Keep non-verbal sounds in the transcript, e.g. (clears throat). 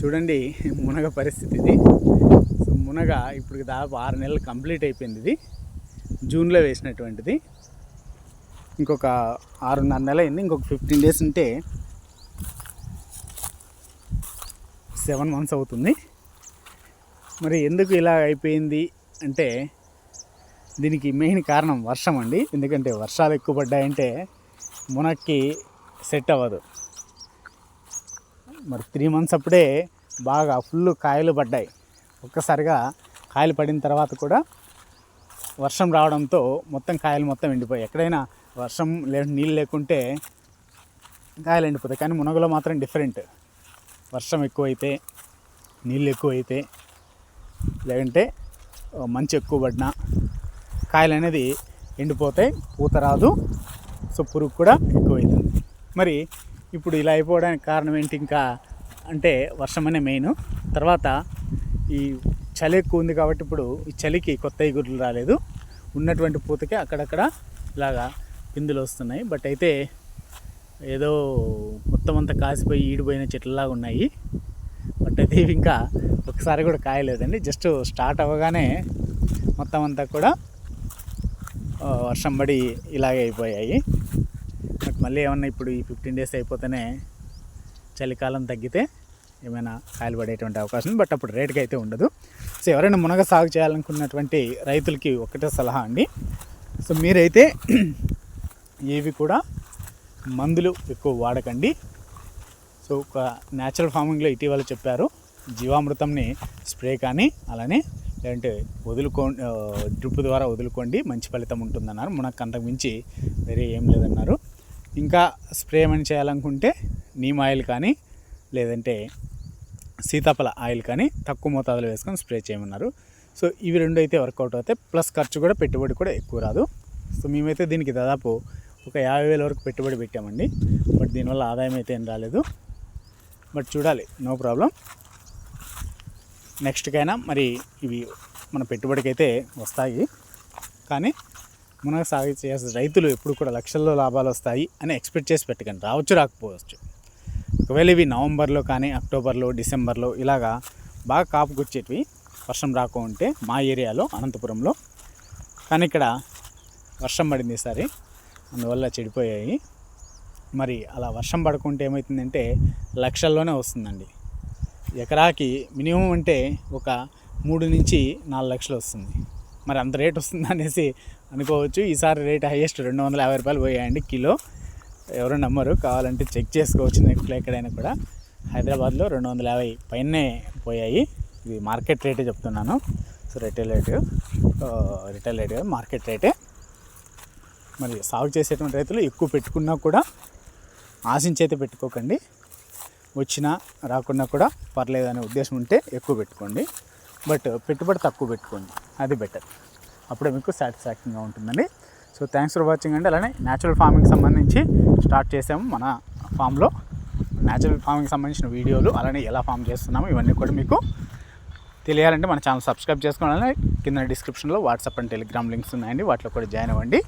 చూడండి మునగ పరిస్థితి ఇది. సో మునగ ఇప్పుడు దాదాపు ఆరు నెలలు కంప్లీట్ అయిపోయింది ఇది. జూన్లో వేసినటువంటిది. ఇంకొక ఆరున్నర నెల అయింది ఇంకొక ఫిఫ్టీన్ డేస్ ఉంటే సెవెన్ మంత్స్ అవుతుంది. మరి ఎందుకు ఇలా అయిపోయింది అంటే దీనికి మెయిన్ కారణం వర్షం అండి. ఎందుకంటే వర్షాలు ఎక్కువ పడ్డాయంటే మునక్కి సెట్ అవ్వదు. మరి త్రీ మంత్స్ అప్పుడే బాగా ఫుల్ కాయలు పడ్డాయి. ఒక్కసారిగా కాయలు పడిన తర్వాత కూడా వర్షం రావడంతో మొత్తం కాయలు మొత్తం ఎండిపోయాయి. ఎక్కడైనా వర్షం లే నీళ్ళు లేకుంటే కాయలు ఎండిపోతాయి. కానీ మునగలో మాత్రం డిఫరెంట్ వర్షం ఎక్కువైతే నీళ్ళు ఎక్కువైతే లేదంటే మంచి మంచు ఎక్కువ పడినా కాయలు అనేది ఎండిపోతాయి పూత రాదు. సో పురుగు కూడా ఎక్కువైతుంది. మరి ఇప్పుడు ఇలా అయిపోవడానికి కారణం ఏంటి ఇంకా? అంటే వర్షం అనే మెయిన్ తర్వాత ఈ చలి ఎక్కువ ఉంది కాబట్టి ఇప్పుడు ఈ చలికి కొత్త ఇగుర్లు రాలేదు. ఉన్నటువంటి పూతకి అక్కడక్కడ ఇలాగా పిందులు వస్తున్నాయి. బట్ అయితే ఏదో మొత్తం అంతా కాసిపోయి ఈడిపోయిన చెట్లలాగా ఉన్నాయి. బట్ అయితే ఇవి ఇంకా ఒకసారి కూడా కాయలేదండి. జస్ట్ స్టార్ట్ అవ్వగానే మొత్తం అంతా కూడా వర్షం పడి ఇలాగే అయిపోయాయి. మళ్ళీ ఏమన్నా ఇప్పుడు ఈ ఫిఫ్టీన్ డేస్ అయిపోతేనే చలికాలం తగ్గితే ఏమైనా కాయలు పడేటువంటి అవకాశం బట్ అప్పుడు రేటుకి అయితే ఉండదు. సో ఎవరైనా మునగ సాగు చేయాలనుకున్నటువంటి రైతులకి ఒకటే సలహా అండి. సో మీరైతే (clears throat) ఏవి కూడా మందులు ఎక్కువ వాడకండి. సో ఒక న్యాచురల్ ఫార్మింగ్లో ఇటీవల చెప్పారు జీవామృతంని స్ప్రే కానీ అలానే లేదంటే వదులుకో డ్రిప్ ద్వారా వదులుకోండి మంచి ఫలితం ఉంటుందన్నారు. మనకు అంతకు మించి వేరే ఏం లేదన్నారు. ఇంకా స్ప్రే ఏమైనా చేయాలనుకుంటే నీమ్ ఆయిల్ కానీ లేదంటే సీతాఫల ఆయిల్ కానీ తక్కువ మోతాదులో వేసుకొని స్ప్రే చేయమన్నారు. సో ఇవి రెండు అయితే వర్కౌట్ అవుతాయి. ప్లస్ ఖర్చు కూడా పెట్టుబడి కూడా ఎక్కువ రాదు. సో మేమైతే దీనికి దాదాపు ఒక యాభై వేల వరకు పెట్టుబడి పెట్టామండి. బట్ దీనివల్ల ఆదాయం అయితే ఏం రాలేదు. బట్ చూడాలి. No problem. నెక్స్ట్కైనా మరి ఇవి మన పెట్టుబడికి అయితే వస్తాయి. కానీ మునగ సాగు చేయాల్సిన రైతులు ఎప్పుడు కూడా లక్షల్లో లాభాలు వస్తాయి అని ఎక్స్పెక్ట్ చేసి పెట్టకండి. రావచ్చు రాకపోవచ్చు. ఒకవేళ ఇవి నవంబర్లో కానీ అక్టోబర్లో డిసెంబర్లో ఇలాగా బాగా కాపుకొచ్చేటివి వర్షం రాకుంటే మా ఏరియాలో అనంతపురంలో. కానీ ఇక్కడ వర్షం పడింది ఈసారి అందువల్ల చెడిపోయాయి. మరి అలా వర్షం పడకుంటే ఏమవుతుందంటే లక్షల్లోనే వస్తుందండి. ఎకరాకి మినిమం అంటే ఒక మూడు నుంచి నాలుగు లక్షలు వస్తుంది. మరి అంత రేట్ వస్తుంది అనేసి అనుకోవచ్చు. ఈసారి రేట్ హైయెస్ట్ రెండు వందల యాభై రూపాయలు పోయాయండి కిలో. ఎవరు నమ్మరు కావాలంటే చెక్ చేసుకోవచ్చు నెట్లో ఎక్కడైనా కూడా. హైదరాబాద్లో రెండు వందల యాభై పైనే పోయాయి. ఇది మార్కెట్ రేటే చెప్తున్నాను. So retail rate retail rate market రేటే. మరి సాగు చేసేటువంటి రైతులు ఎక్కువ పెట్టుకున్నా కూడా ఆశించి అయితే పెట్టుకోకండి. వచ్చినా రాకున్నా కూడా పర్లేదు అనే ఉద్దేశం ఉంటే ఎక్కువ పెట్టుకోండి. బట్ పెట్టుబడి తక్కువ పెట్టుకోండి. అది బెటర్ అప్పుడే మీకు సాటిస్ఫాక్షన్గా ఉంటుందండి. సో థ్యాంక్స్ ఫర్ వాచింగ్ అండి. అలానే న్యాచురల్ ఫార్మింగ్ సంబంధించి స్టార్ట్ చేసాము మన ఫామ్లో న్యాచురల్ ఫార్మింగ్ సంబంధించిన వీడియోలు అలానే ఎలా ఫామ్ చేస్తున్నాము ఇవన్నీ కూడా మీకు తెలియాలంటే మన ఛానల్ సబ్స్క్రైబ్ చేసుకోవాలని కింద డిస్క్రిప్షన్లో వాట్సాప్ అండ్ టెలిగ్రామ్ లింక్స్ ఉన్నాయండి. వాటిలో కూడా జాయిన్ అవ్వండి.